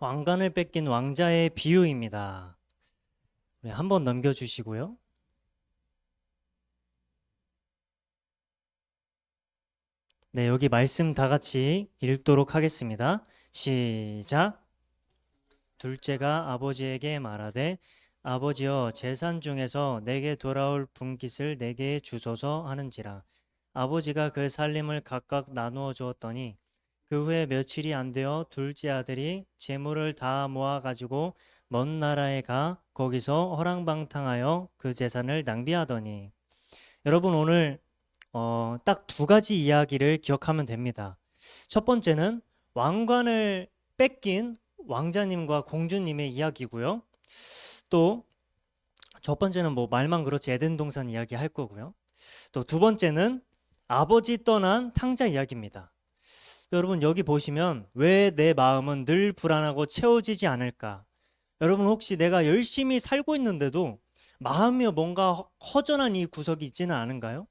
왕관을 뺏긴 왕자의 비유입니다. 네, 한번 넘겨주시고요. 네, 여기 말씀 다 같이 읽도록 하겠습니다. 시작. 둘째가 아버지에게 말하되 아버지여 재산 중에서 내게 돌아올 분깃을 내게 주소서 하는지라 아버지가 그 살림을 각각 나누어 주었더니 그 후에 며칠이 안 되어 둘째 아들이 재물을 다 모아 가지고 먼 나라에 가 거기서 허랑방탕하여 그 재산을 낭비하더니 여러분 오늘 어, 딱 두 가지 이야기를 기억하면 됩니다. 첫 번째는 왕관을 뺏긴 왕자님과 공주님의 이야기고요. 또 첫 번째는 뭐 말만 그렇지 에덴 동산 이야기 할 거고요. 또 두 번째는 아버지 떠난 탕자 이야기입니다. 여러분 여기 보시면 왜 내 마음은 늘 불안하고 채워지지 않을까? 여러분 혹시 내가 열심히 살고 있는데도 마음이 뭔가 허- 허전한 이 구석이 있지는 않은가요?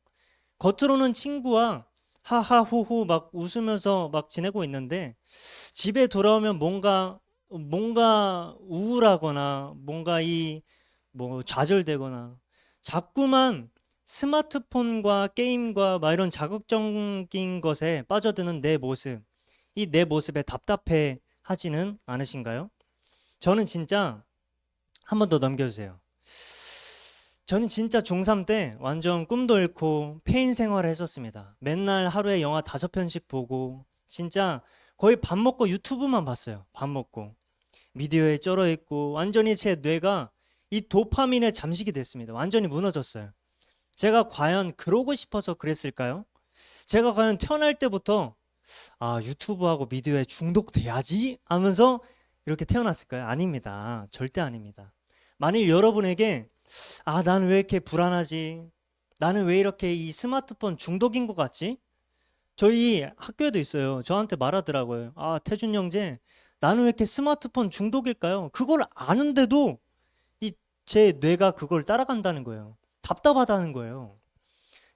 겉으로는 친구와 하하호호 막 웃으면서 막 지내고 있는데 집에 돌아오면 뭔가 뭔가 우울하거나 뭔가 이 뭐 좌절되거나 자꾸만 스마트폰과 게임과 막 이런 자극적인 것에 빠져드는 내 모습 이 내 모습에 답답해 하지는 않으신가요? 저는 진짜 한 번 더 넘겨주세요. 저는 진짜 중3 때 완전 꿈도 잃고 폐인 생활을 했었습니다. 맨날 하루에 영화 다섯 편씩 보고 진짜 거의 밥 먹고 유튜브만 봤어요. 밥 먹고. 미디어에 쩔어 있고 완전히 제 뇌가 이 도파민에 잠식이 됐습니다. 완전히 무너졌어요. 제가 과연 그러고 싶어서 그랬을까요? 제가 과연 태어날 때부터 아, 유튜브하고 미디어에 중독돼야지 하면서 이렇게 태어났을까요? 아닙니다. 절대 아닙니다. 만일 여러분에게 아, 나는 왜 이렇게 불안하지? 나는 왜 이렇게 이 스마트폰 중독인 것 같지? 저희 학교에도 있어요. 저한테 말하더라고요. 아, 태준 형제, 나는 왜 이렇게 스마트폰 중독일까요? 그걸 아는데도 이 제 뇌가 그걸 따라간다는 거예요. 답답하다는 거예요.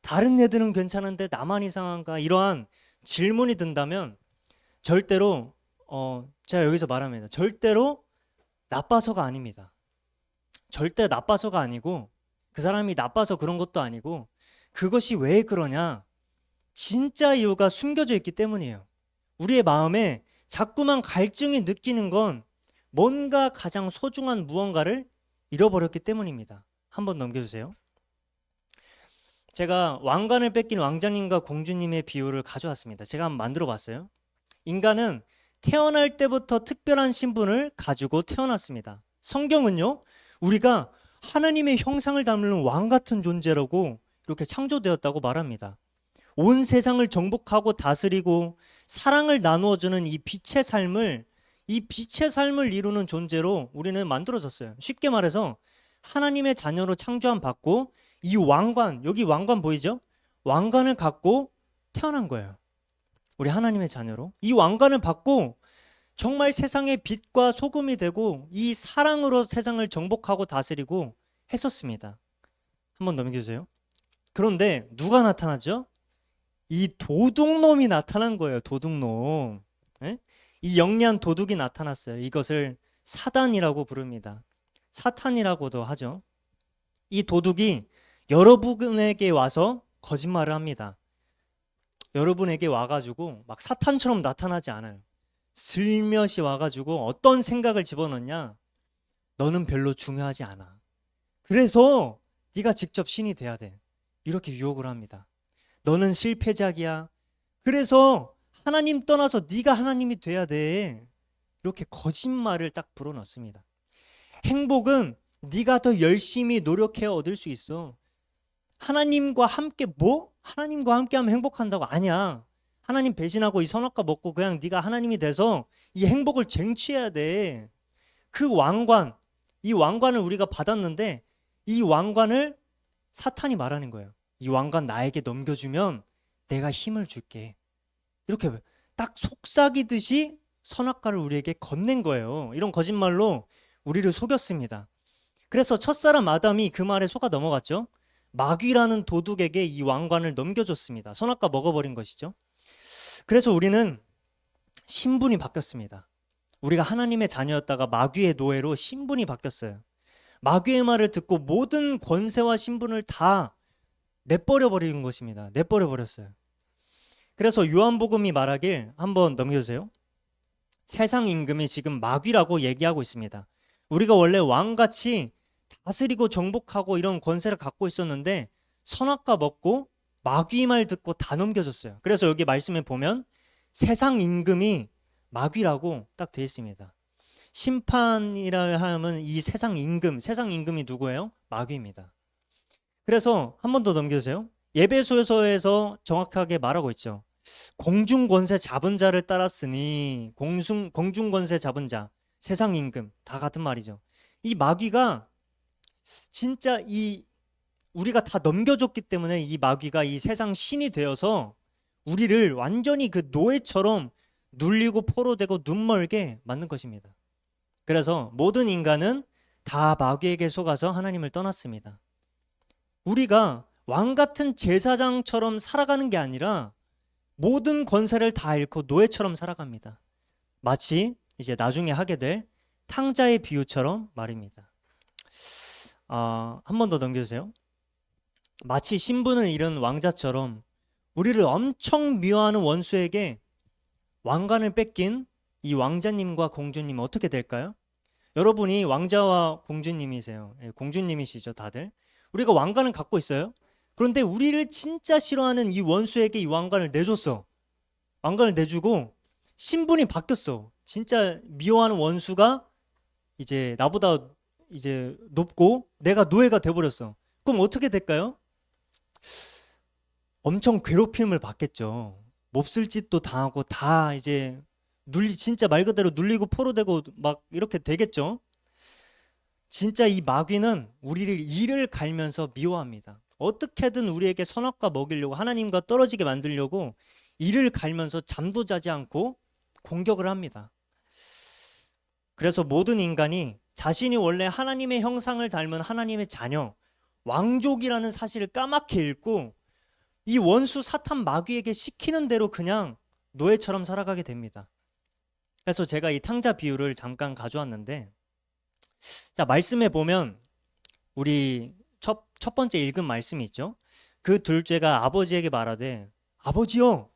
다른 애들은 괜찮은데 나만 이상한가? 이러한 질문이 든다면 절대로 어, 제가 여기서 말합니다. 절대로 나빠서가 아닙니다. 절대 나빠서가 아니고 그 사람이 나빠서 그런 것도 아니고 그것이 왜 그러냐? 진짜 이유가 숨겨져 있기 때문이에요. 우리의 마음에 자꾸만 갈증이 느끼는 건 뭔가 가장 소중한 무언가를 잃어버렸기 때문입니다. 한번 넘겨주세요. 제가 왕관을 뺏긴 왕자님과 공주님의 비유를 가져왔습니다. 제가 한번 만들어 봤어요. 인간은 태어날 때부터 특별한 신분을 가지고 태어났습니다. 성경은요, 우리가 하나님의 형상을 담는 왕 같은 존재라고 이렇게 창조되었다고 말합니다. 온 세상을 정복하고 다스리고 사랑을 나누어주는 이 빛의 삶을 이 빛의 삶을 이루는 존재로 우리는 만들어졌어요. 쉽게 말해서 하나님의 자녀로 창조함 받고 이 왕관 여기 왕관 보이죠? 왕관을 갖고 태어난 거예요. 우리 하나님의 자녀로 이 왕관을 받고 정말 세상의 빛과 소금이 되고 이 사랑으로 세상을 정복하고 다스리고 했었습니다. 한번 넘겨주세요. 그런데 누가 나타나죠? 이 도둑놈이 나타난 거예요. 도둑놈. 예? 이 영리한 도둑이 나타났어요. 이것을 사단이라고 부릅니다. 사탄이라고도 하죠. 이 도둑이 여러분에게 와서 거짓말을 합니다. 여러분에게 와가지고 막 사탄처럼 나타나지 않아요. 슬며시 와가지고 어떤 생각을 집어넣냐? 너는 별로 중요하지 않아. 그래서 네가 직접 신이 돼야 돼. 이렇게 유혹을 합니다. 너는 실패작이야. 그래서 하나님 떠나서 네가 하나님이 돼야 돼. 이렇게 거짓말을 딱 불어넣습니다. 행복은 네가 더 열심히 노력해 얻을 수 있어. 하나님과 함께 뭐? 하나님과 함께 하면 행복한다고 아니야. 하나님 배신하고 이 선악과 먹고 그냥 네가 하나님이 돼서 이 행복을 쟁취해야 돼. 그 왕관, 이 왕관을 우리가 받았는데 이 왕관을 사탄이 말하는 거예요. 이 왕관 나에게 넘겨주면 내가 힘을 줄게. 이렇게 딱 속삭이듯이 선악과를 우리에게 건넨 거예요. 이런 거짓말로 우리를 속였습니다. 그래서 첫사람 아담이 그 말에 속아 넘어갔죠. 마귀라는 도둑에게 이 왕관을 넘겨줬습니다. 선악과 먹어버린 것이죠. 그래서 우리는 신분이 바뀌었습니다. 우리가 하나님의 자녀였다가 마귀의 노예로 신분이 바뀌었어요. 마귀의 말을 듣고 모든 권세와 신분을 다 내버려 버리는 것입니다. 내버려 버렸어요. 그래서 요한복음이 말하길 한번 넘겨주세요. 세상 임금이 지금 마귀라고 얘기하고 있습니다. 우리가 원래 왕같이 다스리고 정복하고 이런 권세를 갖고 있었는데 선악과 먹고 마귀 말 듣고 다 넘겨줬어요. 그래서 여기 말씀에 보면 세상 임금이 마귀라고 딱 되어 있습니다. 심판이라 하면 이 세상 임금, 세상 임금이 누구예요? 마귀입니다. 그래서 한 번 더 넘겨주세요. 예배소에서 정확하게 말하고 있죠. 공중 권세 잡은 자를 따랐으니 공중 공중 권세 잡은 자, 세상 임금 다 같은 말이죠. 이 마귀가 진짜 이 우리가 다 넘겨줬기 때문에 이 마귀가 이 세상 신이 되어서 우리를 완전히 그 노예처럼 눌리고 포로되고 눈멀게 만든 것입니다. 그래서 모든 인간은 다 마귀에게 속아서 하나님을 떠났습니다. 우리가 왕 같은 제사장처럼 살아가는 게 아니라 모든 권세를 다 잃고 노예처럼 살아갑니다. 마치 이제 나중에 하게 될 탕자의 비유처럼 말입니다. 아, 한 번 더 넘겨주세요. 마치 신분을 잃은 왕자처럼 우리를 엄청 미워하는 원수에게 왕관을 뺏긴 이 왕자님과 공주님 어떻게 될까요? 여러분이 왕자와 공주님이세요. 예, 공주님이시죠, 다들. 우리가 왕관을 갖고 있어요. 그런데 우리를 진짜 싫어하는 이 원수에게 이 왕관을 내줬어. 왕관을 내주고 신분이 바뀌었어. 진짜 미워하는 원수가 이제 나보다 이제 높고 내가 노예가 돼버렸어. 그럼 어떻게 될까요? 엄청 괴롭힘을 받겠죠. 몹쓸 짓도 당하고 다 이제 눌리 진짜 말 그대로 눌리고 포로되고 막 이렇게 되겠죠. 진짜 이 마귀는 우리를 이를 갈면서 미워합니다. 어떻게든 우리에게 선악과 먹이려고 하나님과 떨어지게 만들려고 이를 갈면서 잠도 자지 않고 공격을 합니다. 그래서 모든 인간이 자신이 원래 하나님의 형상을 닮은 하나님의 자녀, 왕족이라는 사실을 까맣게 읽고 이 원수 사탄 마귀에게 시키는 대로 그냥 노예처럼 살아가게 됩니다. 그래서 제가 이 탕자 비유를 잠깐 가져왔는데 자, 말씀에 보면 우리 첫, 첫 번째 읽은 말씀이 있죠. 그 둘째가 아버지에게 말하되 아버지요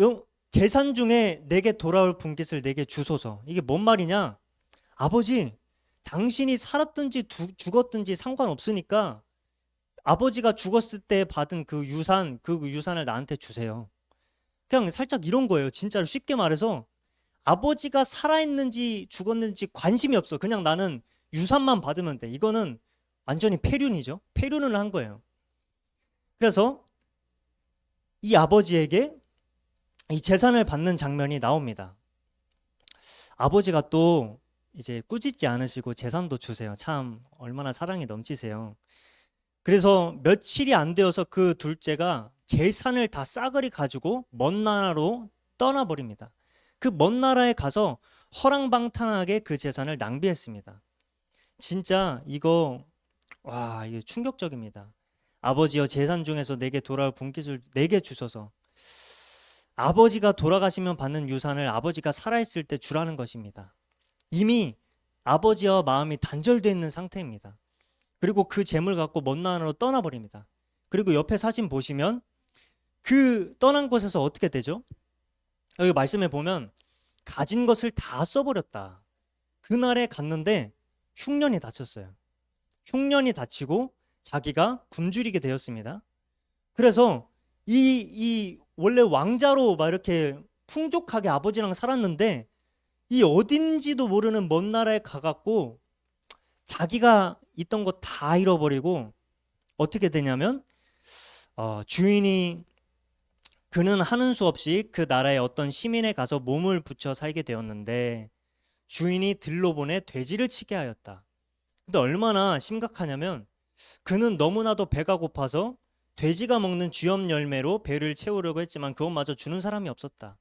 어, 재산 중에 내게 돌아올 분깃을 내게 주소서. 이게 뭔 말이냐? 아버지, 당신이 살았든지 두, 죽었든지 상관없으니까 아버지가 죽었을 때 받은 그 유산, 그 유산을 나한테 주세요. 그냥 살짝 이런 거예요. 진짜로 쉽게 말해서 아버지가 살아있는지 죽었는지 관심이 없어. 그냥 나는 유산만 받으면 돼. 이거는 완전히 폐륜이죠. 폐륜을 한 거예요. 그래서 이 아버지에게 이 재산을 받는 장면이 나옵니다. 아버지가 또 이제 꾸짖지 않으시고 재산도 주세요. 참 얼마나 사랑이 넘치세요. 그래서 며칠이 안 되어서 그 둘째가 재산을 다 싸그리 가지고 먼 나라로 떠나버립니다. 그 먼 나라에 가서 허랑방탕하게 그 재산을 낭비했습니다. 진짜 이거 와 이게 충격적입니다. 아버지여 재산 중에서 내게 돌아올 분깃을 내게 주소서. 아버지가 돌아가시면 받는 유산을 아버지가 살아있을 때 주라는 것입니다. 이미 아버지와 마음이 단절되어 있는 상태입니다. 그리고 그 재물 갖고 먼 나라로 떠나버립니다. 그리고 옆에 사진 보시면 그 떠난 곳에서 어떻게 되죠? 여기 말씀에 보면 가진 것을 다 써버렸다. 그날에 갔는데 흉년이 다쳤어요. 흉년이 다치고 자기가 굶주리게 되었습니다. 그래서 이, 이 원래 왕자로 막 이렇게 풍족하게 아버지랑 살았는데 이 어딘지도 모르는 먼 나라에 가갖고 자기가 있던 거 다 잃어버리고 어떻게 되냐면 어, 주인이 그는 하는 수 없이 그 나라의 어떤 시민에 가서 몸을 붙여 살게 되었는데 주인이 들로 보내 돼지를 치게 하였다. 근데 얼마나 심각하냐면 그는 너무나도 배가 고파서 돼지가 먹는 쥐염 열매로 배를 채우려고 했지만 그것마저 주는 사람이 없었다.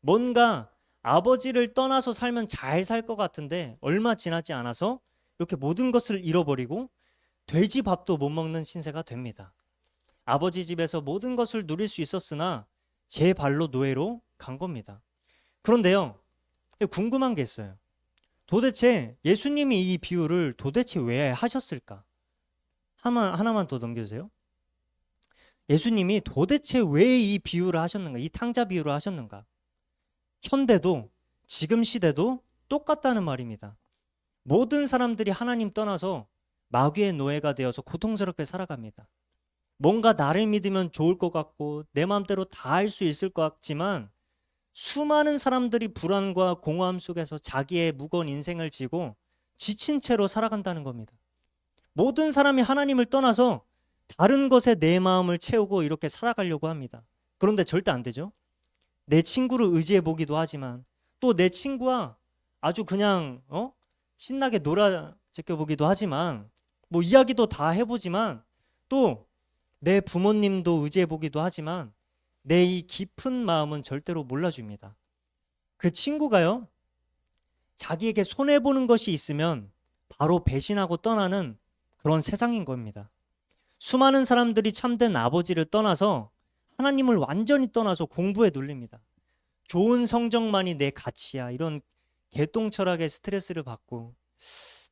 뭔가 아버지를 떠나서 살면 잘 살 것 같은데 얼마 지나지 않아서 이렇게 모든 것을 잃어버리고 돼지 밥도 못 먹는 신세가 됩니다. 아버지 집에서 모든 것을 누릴 수 있었으나 제 발로 노예로 간 겁니다. 그런데요, 궁금한 게 있어요. 도대체 예수님이 이 비유를 도대체 왜 하셨을까? 하나, 하나만 더 넘겨주세요. 예수님이 도대체 왜 이 비유를 하셨는가? 이 탕자 비유를 하셨는가? 현대도 지금 시대도 똑같다는 말입니다. 모든 사람들이 하나님 떠나서 마귀의 노예가 되어서 고통스럽게 살아갑니다. 뭔가 나를 믿으면 좋을 것 같고 내 마음대로 다 할 수 있을 것 같지만 수많은 사람들이 불안과 공허함 속에서 자기의 무거운 인생을 지고 지친 채로 살아간다는 겁니다. 모든 사람이 하나님을 떠나서 다른 것에 내 마음을 채우고 이렇게 살아가려고 합니다. 그런데 절대 안 되죠. 내 친구를 의지해 보기도 하지만 또 내 친구와 아주 그냥 어? 신나게 놀아 제껴 보기도 하지만 뭐 이야기도 다 해보지만 또 내 부모님도 의지해 보기도 하지만 내 이 깊은 마음은 절대로 몰라줍니다. 그 친구가요, 자기에게 손해 보는 것이 있으면 바로 배신하고 떠나는 그런 세상인 겁니다. 수많은 사람들이 참된 아버지를 떠나서 하나님을 완전히 떠나서 공부에 눌립니다. 좋은 성적만이 내 가치야. 이런 개똥 철학에 스트레스를 받고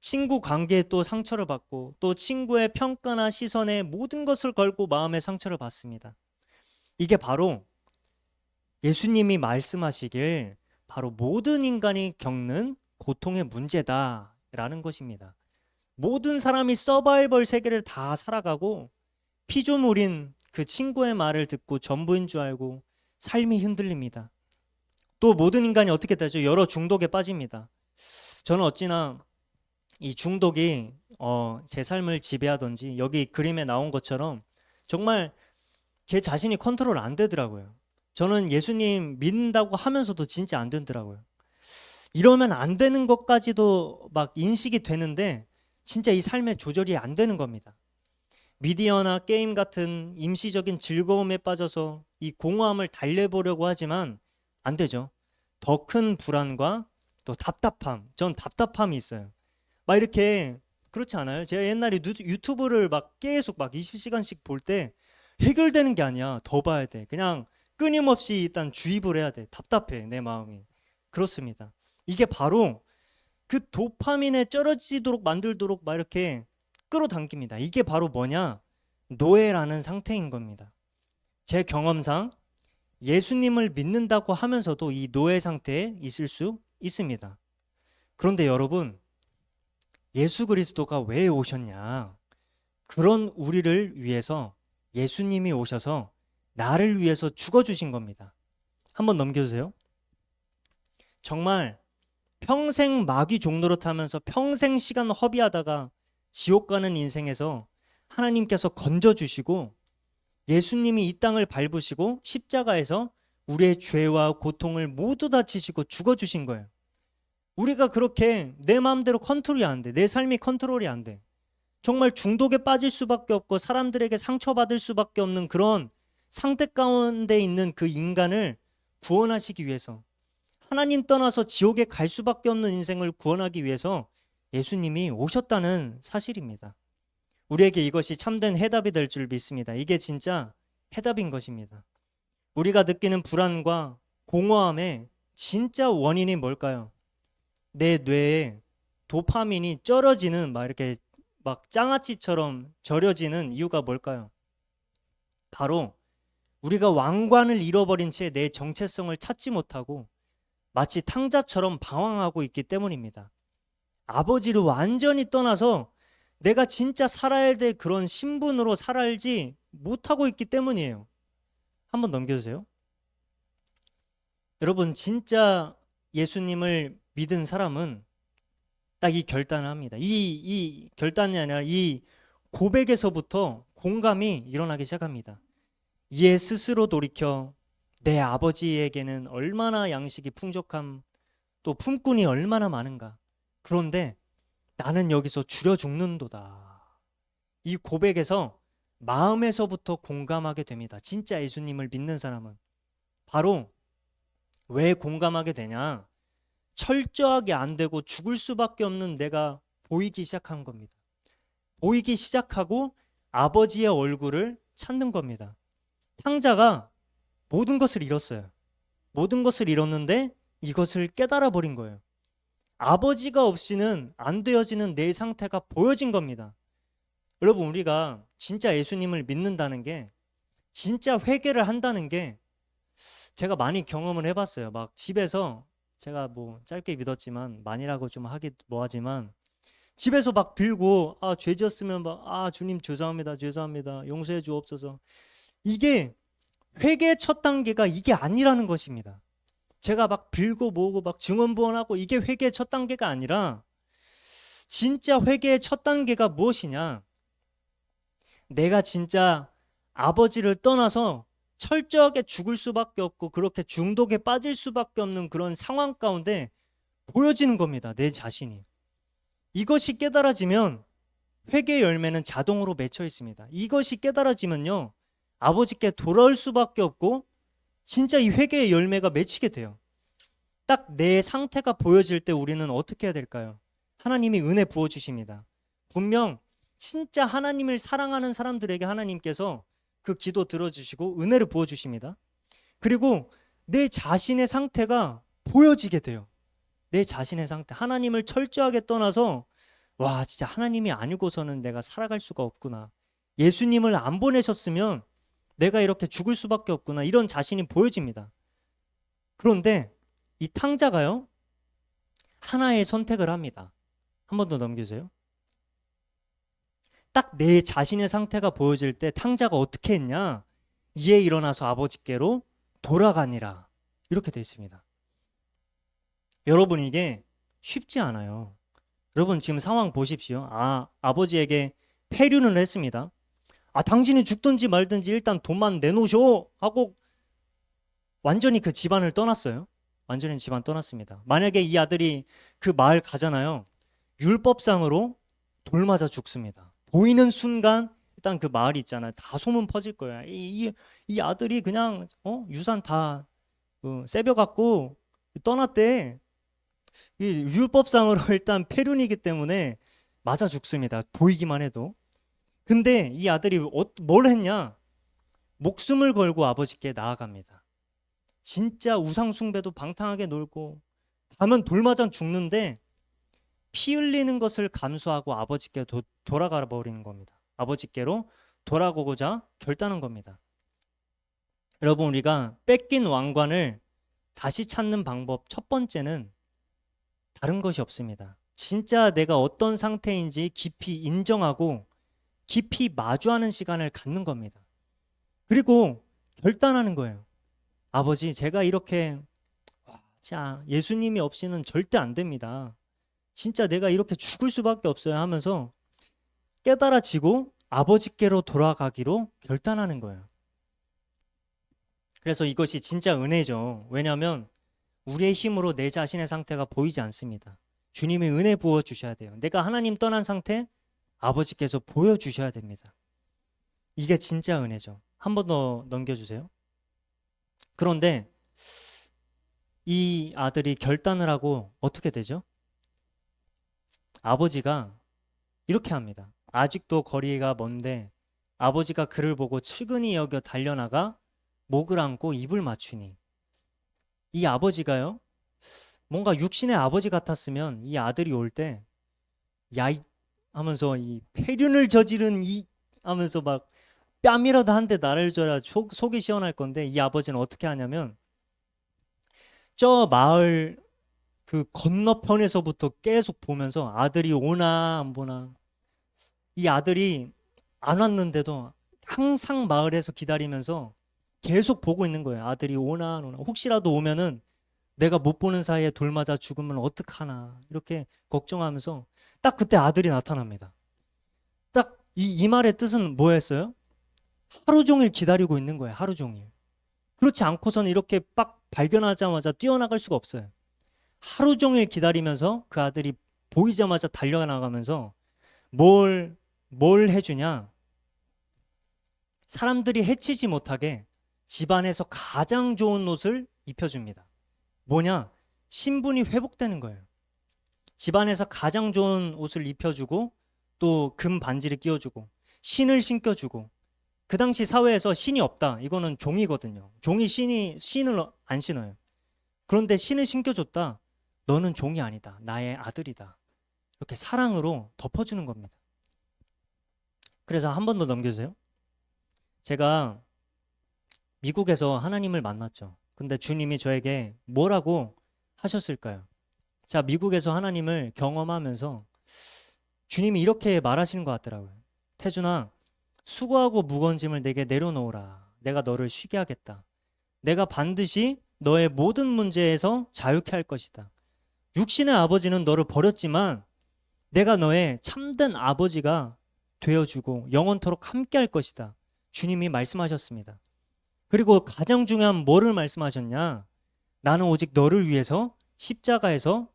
친구 관계에 또 상처를 받고 또 친구의 평가나 시선에 모든 것을 걸고 마음의 상처를 받습니다. 이게 바로 예수님이 말씀하시길 바로 모든 인간이 겪는 고통의 문제다라는 것입니다. 모든 사람이 서바이벌 세계를 다 살아가고 피조물인 그 친구의 말을 듣고 전부인 줄 알고 삶이 흔들립니다. 또 모든 인간이 어떻게 되죠? 여러 중독에 빠집니다. 저는 어찌나 이 중독이 어, 제 삶을 지배하던지 여기 그림에 나온 것처럼 정말 제 자신이 컨트롤 안 되더라고요. 저는 예수님 믿는다고 하면서도 진짜 안 되더라고요. 이러면 안 되는 것까지도 막 인식이 되는데 진짜 이 삶의 조절이 안 되는 겁니다. 미디어나 게임 같은 임시적인 즐거움에 빠져서 이 공허함을 달래보려고 하지만 안 되죠. 더 큰 불안과 또 답답함, 전 답답함이 있어요. 막 이렇게 그렇지 않아요? 제가 옛날에 누- 유튜브를 막 계속 막 20시간씩 볼 때 해결되는 게 아니야. 더 봐야 돼. 그냥 끊임없이 일단 주입을 해야 돼. 답답해, 내 마음이. 그렇습니다. 이게 바로 그 도파민에 쩔어지도록 만들도록 막 이렇게 끌어당깁니다. 이게 바로 뭐냐? 노예라는 상태인 겁니다. 제 경험상 예수님을 믿는다고 하면서도 이 노예 상태에 있을 수 있습니다. 그런데 여러분, 예수 그리스도가 왜 오셨냐? 그런 우리를 위해서 예수님이 오셔서 나를 위해서 죽어주신 겁니다. 한번 넘겨주세요. 정말 평생 마귀 종로로 타면서 평생 시간 허비하다가 지옥 가는 인생에서 하나님께서 건져주시고 예수님이 이 땅을 밟으시고 십자가에서 우리의 죄와 고통을 모두 다 지시고 죽어주신 거예요. 우리가 그렇게 내 마음대로 컨트롤이 안 돼. 내 삶이 컨트롤이 안 돼. 정말 중독에 빠질 수밖에 없고 사람들에게 상처받을 수밖에 없는 그런 상태 가운데 있는 그 인간을 구원하시기 위해서 하나님 떠나서 지옥에 갈 수밖에 없는 인생을 구원하기 위해서 예수님이 오셨다는 사실입니다. 우리에게 이것이 참된 해답이 될 줄 믿습니다. 이게 진짜 해답인 것입니다. 우리가 느끼는 불안과 공허함의 진짜 원인이 뭘까요? 내 뇌에 도파민이 쩔어지는 막 이렇게 막 장아찌처럼 절여지는 이유가 뭘까요? 바로 우리가 왕관을 잃어버린 채 내 정체성을 찾지 못하고 마치 탕자처럼 방황하고 있기 때문입니다. 아버지를 완전히 떠나서 내가 진짜 살아야 될 그런 신분으로 살아야지 못하고 있기 때문이에요. 한번 넘겨주세요. 여러분, 진짜 예수님을 믿은 사람은 딱 이 결단을 합니다. 이, 이 결단이 아니라 이 고백에서부터 공감이 일어나기 시작합니다. 이에 스스로 돌이켜 내 아버지에게는 얼마나 양식이 풍족함, 또 품꾼이 얼마나 많은가. 그런데 나는 여기서 줄여 죽는도다. 이 고백에서 마음에서부터 공감하게 됩니다. 진짜 예수님을 믿는 사람은. 바로 왜 공감하게 되냐? 철저하게 안 되고 죽을 수밖에 없는 내가 보이기 시작한 겁니다. 보이기 시작하고 아버지의 얼굴을 찾는 겁니다. 탕자가 모든 것을 잃었어요. 모든 것을 잃었는데 이것을 깨달아 버린 거예요. 아버지가 없이는 안 되어지는 내 상태가 보여진 겁니다. 여러분, 우리가 진짜 예수님을 믿는다는 게 진짜 회개를 한다는 게 제가 많이 경험을 해봤어요. 막 집에서 제가 뭐 짧게 믿었지만 많이라고 좀 하기 뭐하지만 집에서 막 빌고 아 죄 지었으면 막 아 주님 죄송합니다 죄송합니다 용서해 주옵소서 이게 회개의 첫 단계가 이게 아니라는 것입니다. 제가 막 빌고 모으고 막 증언부원하고 이게 회개의 첫 단계가 아니라 진짜 회개의 첫 단계가 무엇이냐? 내가 진짜 아버지를 떠나서 철저하게 죽을 수밖에 없고 그렇게 중독에 빠질 수밖에 없는 그런 상황 가운데 보여지는 겁니다. 내 자신이. 이것이 깨달아지면 회개의 열매는 자동으로 맺혀 있습니다. 이것이 깨달아지면요. 아버지께 돌아올 수밖에 없고 진짜 이 회개의 열매가 맺히게 돼요. 딱 내 상태가 보여질 때 우리는 어떻게 해야 될까요? 하나님이 은혜 부어 주십니다. 분명 진짜 하나님을 사랑하는 사람들에게 하나님께서 그 기도 들어주시고 은혜를 부어주십니다. 그리고 내 자신의 상태가 보여지게 돼요. 내 자신의 상태. 하나님을 철저하게 떠나서 와, 진짜 하나님이 아니고서는 내가 살아갈 수가 없구나. 예수님을 안 보내셨으면 내가 이렇게 죽을 수밖에 없구나. 이런 자신이 보여집니다. 그런데 이 탕자가요, 하나의 선택을 합니다. 한 번 더 넘겨주세요. 딱 내 자신의 상태가 보여질 때 탕자가 어떻게 했냐? 이에 일어나서 아버지께로 돌아가니라. 이렇게 되어 있습니다. 여러분 이게 쉽지 않아요. 여러분 지금 상황 보십시오. 아, 아버지에게 폐륜을 했습니다. 아, 당신이 죽든지 말든지 일단 돈만 내놓으쇼 하고 완전히 그 집안을 떠났어요. 완전히 집안 떠났습니다. 만약에 이 아들이 그 마을 가잖아요. 율법상으로 돌 맞아 죽습니다. 보이는 순간 일단 그 마을 있잖아요. 다 소문 퍼질 거야. 이, 이, 이 아들이 그냥 어? 유산 다 어, 세벼 갖고 떠났대. 이 율법상으로 일단 폐륜이기 때문에 맞아 죽습니다. 보이기만 해도. 근데 이 아들이 어, 뭘 했냐? 목숨을 걸고 아버지께 나아갑니다. 진짜 우상숭배도 방탕하게 놀고 가면 돌맞아 죽는데 피 흘리는 것을 감수하고 아버지께 도, 돌아가 버리는 겁니다. 아버지께로 돌아가고자 결단한 겁니다. 여러분 우리가 뺏긴 왕관을 다시 찾는 방법 첫 번째는 다른 것이 없습니다. 진짜 내가 어떤 상태인지 깊이 인정하고 깊이 마주하는 시간을 갖는 겁니다. 그리고 결단하는 거예요. 아버지, 제가 이렇게 자 예수님이 없이는 절대 안 됩니다. 진짜 내가 이렇게 죽을 수밖에 없어요 하면서 깨달아지고 아버지께로 돌아가기로 결단하는 거예요. 그래서 이것이 진짜 은혜죠. 왜냐하면 우리의 힘으로 내 자신의 상태가 보이지 않습니다. 주님의 은혜 부어 주셔야 돼요. 내가 하나님 떠난 상태 아버지께서 보여 주셔야 됩니다. 이게 진짜 은혜죠. 한 번 더 넘겨주세요. 그런데 이 아들이 결단을 하고 어떻게 되죠? 아버지가 이렇게 합니다. 아직도 거리가 먼데 아버지가 그를 보고 측은히 여겨 달려나가 목을 안고 입을 맞추니 이 아버지가요 뭔가 육신의 아버지 같았으면 이 아들이 올 때 야이 하면서 이 폐륜을 저지른 이 하면서 막 뺨이라도 한 대 나를 줘야 속, 속이 시원할 건데 이 아버지는 어떻게 하냐면 저 마을 그 건너편에서부터 계속 보면서 아들이 오나 안 보나 이 아들이 안 왔는데도 항상 마을에서 기다리면서 계속 보고 있는 거예요. 아들이 오나 안 오나 혹시라도 오면은 내가 못 보는 사이에 돌 맞아 죽으면 어떡하나 이렇게 걱정하면서 딱 그때 아들이 나타납니다. 딱 이 이 말의 뜻은 뭐였어요? 하루 종일 기다리고 있는 거예요. 하루 종일. 그렇지 않고서는 이렇게 빡 발견하자마자 뛰어나갈 수가 없어요. 하루 종일 기다리면서 그 아들이 보이자마자 달려나가면서 뭘, 뭘 해주냐? 사람들이 해치지 못하게 집안에서 가장 좋은 옷을 입혀줍니다. 뭐냐? 신분이 회복되는 거예요. 집안에서 가장 좋은 옷을 입혀주고 또 금 반지를 끼워주고 신을 신겨주고 그 당시 사회에서 신이 없다. 이거는 종이거든요. 종이 신이 신을 안 신어요. 그런데 신을 신겨줬다. 너는 종이 아니다. 나의 아들이다. 이렇게 사랑으로 덮어주는 겁니다. 그래서 한 번 더 넘겨주세요. 제가 미국에서 하나님을 만났죠. 근데 주님이 저에게 뭐라고 하셨을까요? 자, 미국에서 하나님을 경험하면서 주님이 이렇게 말하시는 것 같더라고요. 태준아, 수고하고 무거운 짐을 내게 내려놓으라. 내가 너를 쉬게 하겠다. 내가 반드시 너의 모든 문제에서 자유케 할 것이다. 육신의 아버지는 너를 버렸지만 내가 너의 참된 아버지가 되어주고 영원토록 함께 할 것이다. 주님이 말씀하셨습니다. 그리고 가장 중요한 뭐를 말씀하셨냐? 나는 오직 너를 위해서 십자가에서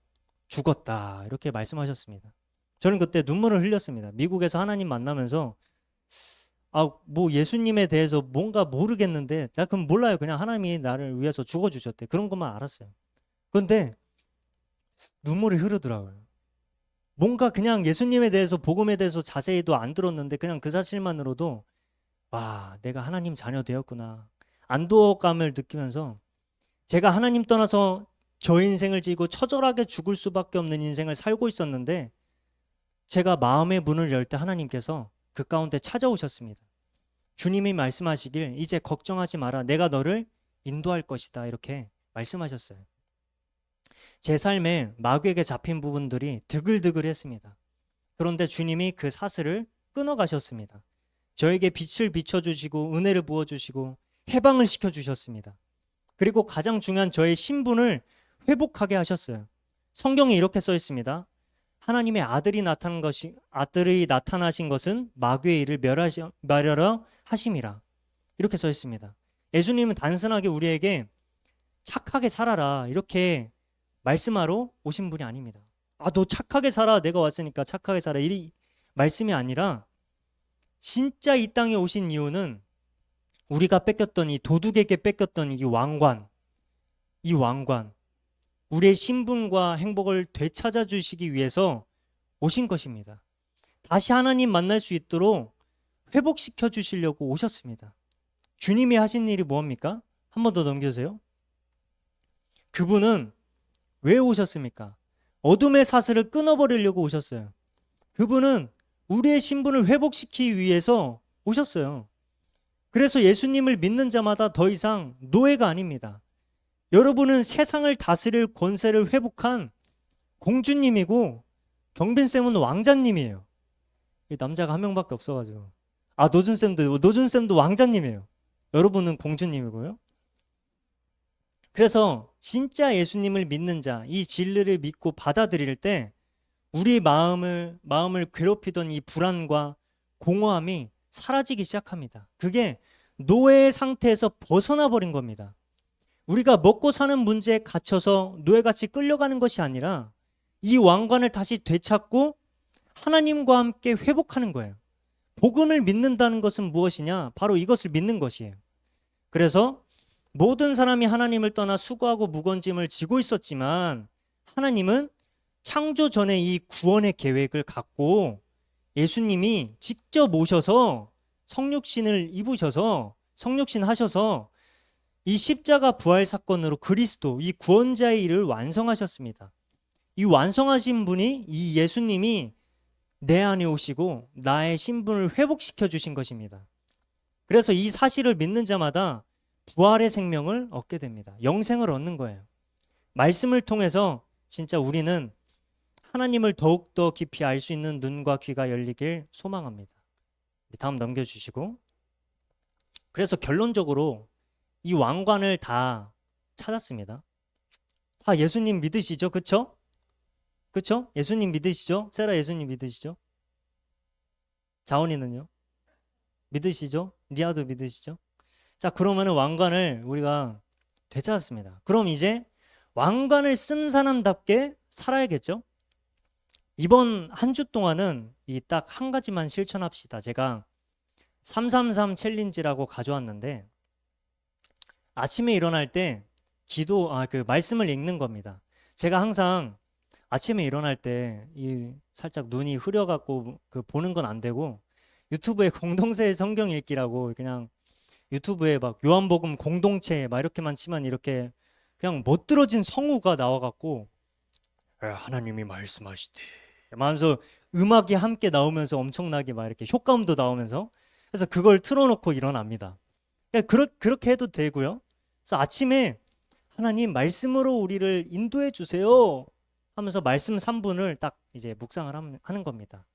죽었다. 이렇게 말씀하셨습니다. 저는 그때 눈물을 흘렸습니다. 미국에서 하나님 만나면서 아, 뭐 예수님에 대해서 뭔가 모르겠는데 나 그럼 몰라요. 그냥 하나님이 나를 위해서 죽어 주셨대. 그런 것만 알았어요. 그런데 눈물이 흐르더라고요. 뭔가 그냥 예수님에 대해서 복음에 대해서 자세히도 안 들었는데 그냥 그 사실만으로도 와, 내가 하나님 자녀 되었구나. 안도감을 느끼면서 제가 하나님 떠나서 저 인생을 지고 처절하게 죽을 수밖에 없는 인생을 살고 있었는데 제가 마음의 문을 열 때 하나님께서 그 가운데 찾아오셨습니다. 주님이 말씀하시길 이제 걱정하지 마라. 내가 너를 인도할 것이다. 이렇게 말씀하셨어요. 제 삶에 마귀에게 잡힌 부분들이 드글드글했습니다. 그런데 주님이 그 사슬을 끊어 가셨습니다. 저에게 빛을 비춰 주시고 은혜를 부어 주시고 해방을 시켜 주셨습니다. 그리고 가장 중요한 저의 신분을 회복하게 하셨어요. 성경에 이렇게 써 있습니다. 하나님의 아들이 나타난 것이 아들이 나타나신 것은 마귀의 일을 멸하시, 멸하러 하심이라. 이렇게 써 있습니다. 예수님은 단순하게 우리에게 착하게 살아라 이렇게 말씀하러 오신 분이 아닙니다. 아, 너 착하게 살아. 내가 왔으니까 착하게 살아. 이 말씀이 아니라 진짜 이 땅에 오신 이유는 우리가 뺏겼던 이 도둑에게 뺏겼던 이 왕관, 이 왕관, 우리의 신분과 행복을 되찾아 주시기 위해서 오신 것입니다. 다시 하나님 만날 수 있도록 회복시켜 주시려고 오셨습니다. 주님이 하신 일이 무엇입니까? 한 번 더 넘겨주세요. 그분은 왜 오셨습니까? 어둠의 사슬을 끊어버리려고 오셨어요. 그분은 우리의 신분을 회복시키기 위해서 오셨어요. 그래서 예수님을 믿는 자마다 더 이상 노예가 아닙니다. 여러분은 세상을 다스릴 권세를 회복한 공주님이고 경빈쌤은 왕자님이에요. 남자가 한 명밖에 없어가지고. 아, 노준쌤도, 노준쌤도 왕자님이에요. 여러분은 공주님이고요. 그래서 진짜 예수님을 믿는 자, 이 진리를 믿고 받아들일 때 우리 마음을, 마음을 괴롭히던 이 불안과 공허함이 사라지기 시작합니다. 그게 노예의 상태에서 벗어나 버린 겁니다. 우리가 먹고 사는 문제에 갇혀서 노예같이 끌려가는 것이 아니라 이 왕관을 다시 되찾고 하나님과 함께 회복하는 거예요. 복음을 믿는다는 것은 무엇이냐? 바로 이것을 믿는 것이에요. 그래서 모든 사람이 하나님을 떠나 수고하고 무거운 짐을 지고 있었지만 하나님은 창조 전에 이 구원의 계획을 갖고 예수님이 직접 오셔서 성육신을 입으셔서 성육신 하셔서 이 십자가 부활 사건으로 그리스도 이 구원자의 일을 완성하셨습니다. 이 완성하신 분이 이 예수님이 내 안에 오시고 나의 신분을 회복시켜 주신 것입니다. 그래서 이 사실을 믿는 자마다 부활의 생명을 얻게 됩니다. 영생을 얻는 거예요. 말씀을 통해서 진짜 우리는 하나님을 더욱더 깊이 알 수 있는 눈과 귀가 열리길 소망합니다. 다음 넘겨주시고. 그래서 결론적으로 이 왕관을 다 찾았습니다. 다 예수님 믿으시죠? 그쵸? 그쵸? 예수님 믿으시죠? 세라 예수님 믿으시죠? 자원이는요? 믿으시죠? 리아도 믿으시죠? 자, 그러면은 왕관을 우리가 되찾았습니다. 그럼 이제 왕관을 쓴 사람답게 살아야겠죠? 이번 한 주 동안은 이 딱 한 가지만 실천합시다. 제가 333 챌린지라고 가져왔는데 아침에 일어날 때 기도 아 그 말씀을 읽는 겁니다. 제가 항상 아침에 일어날 때 이 살짝 눈이 흐려 갖고 그 보는 건 안 되고 유튜브에 공동체 성경 읽기라고 그냥 유튜브에 막 요한복음 공동체 막 이렇게만 치면 이렇게 그냥 멋들어진 성우가 나와갖고 에, 하나님이 말씀하시되 하면서 음악이 함께 나오면서 엄청나게 막 이렇게 효과음도 나오면서 그래서 그걸 틀어놓고 일어납니다. 그러니까 그러, 그렇게 해도 되고요. 그래서 아침에 하나님 말씀으로 우리를 인도해 주세요 하면서 말씀 3분을 딱 이제 묵상을 함- 하는 겁니다.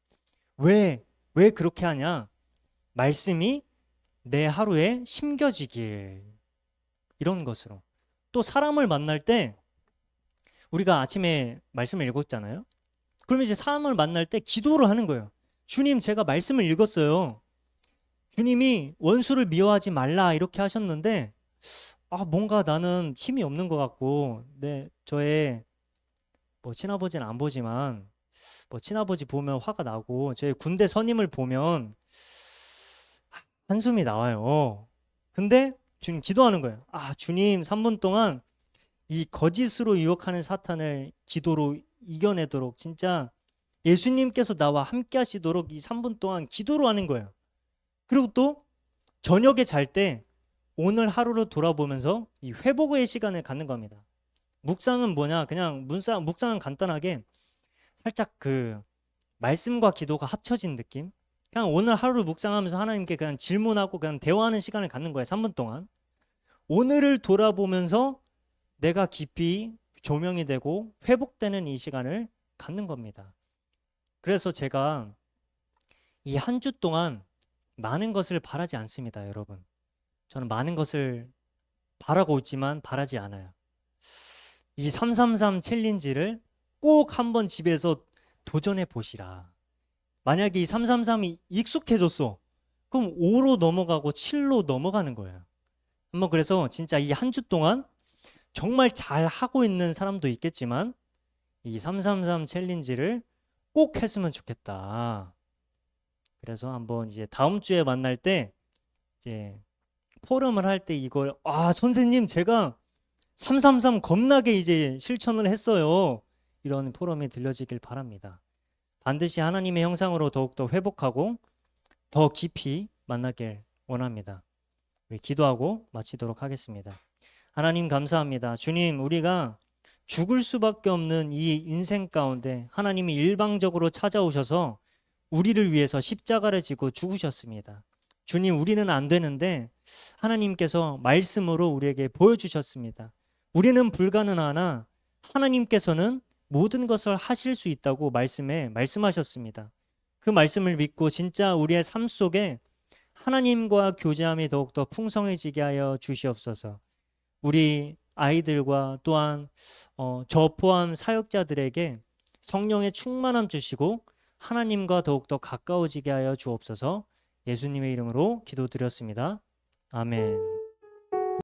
왜, 왜 그렇게 하냐? 말씀이 내 하루에 심겨지길 이런 것으로 또 사람을 만날 때 우리가 아침에 말씀을 읽었잖아요. 그러면 이제 사람을 만날 때 기도를 하는 거예요. 주님, 제가 말씀을 읽었어요. 주님이 원수를 미워하지 말라 이렇게 하셨는데 아 뭔가 나는 힘이 없는 것 같고 네 저의 뭐 친아버지는 안 보지만 뭐 친아버지 보면 화가 나고 저희 군대 선임을 보면 한숨이 나와요. 근데 주님 기도하는 거예요. 아 주님 3분 동안 이 거짓으로 유혹하는 사탄을 기도로 이겨내도록 진짜 예수님께서 나와 함께 하시도록 이 3분 동안 기도로 하는 거예요. 그리고 또 저녁에 잘 때 오늘 하루를 돌아보면서 이 회복의 시간을 갖는 겁니다. 묵상은 뭐냐? 그냥 문상, 묵상은 간단하게 살짝 그 말씀과 기도가 합쳐진 느낌? 그냥 오늘 하루 묵상하면서 하나님께 그냥 질문하고 그냥 대화하는 시간을 갖는 거예요. 3분 동안. 오늘을 돌아보면서 내가 깊이 조명이 되고 회복되는 이 시간을 갖는 겁니다. 그래서 제가 이 한 주 동안 많은 것을 바라지 않습니다, 여러분. 저는 많은 것을 바라고 있지만 바라지 않아요. 이 333 챌린지를 꼭 한번 집에서 도전해 보시라. 만약에 이 333이 익숙해졌어. 그럼 5로 넘어가고 7로 넘어가는 거예요. 한번 그래서 진짜 이 한 주 동안 정말 잘 하고 있는 사람도 있겠지만 이 333 챌린지를 꼭 했으면 좋겠다. 그래서 한번 이제 다음 주에 만날 때 이제 포럼을 할 때 이걸 아 선생님 제가 333 겁나게 이제 실천을 했어요. 이런 포럼이 들려지길 바랍니다. 반드시 하나님의 형상으로 더욱더 회복하고 더 깊이 만나길 원합니다. 우리 기도하고 마치도록 하겠습니다. 하나님 감사합니다. 주님, 우리가 죽을 수밖에 없는 이 인생 가운데 하나님이 일방적으로 찾아오셔서 우리를 위해서 십자가를 지고 죽으셨습니다. 주님, 우리는 안 되는데 하나님께서 말씀으로 우리에게 보여주셨습니다. 우리는 불가능하나 하나님께서는 모든 것을 하실 수 있다고 말씀에 말씀하셨습니다. 그 말씀을 믿고 진짜 우리의 삶 속에 하나님과 교제함이 더욱더 풍성해지게 하여 주시옵소서. 우리 아이들과 또한 어, 저 포함 사역자들에게 성령의 충만함 주시고 하나님과 더욱더 가까워지게 하여 주옵소서. 예수님의 이름으로 기도드렸습니다. 아멘.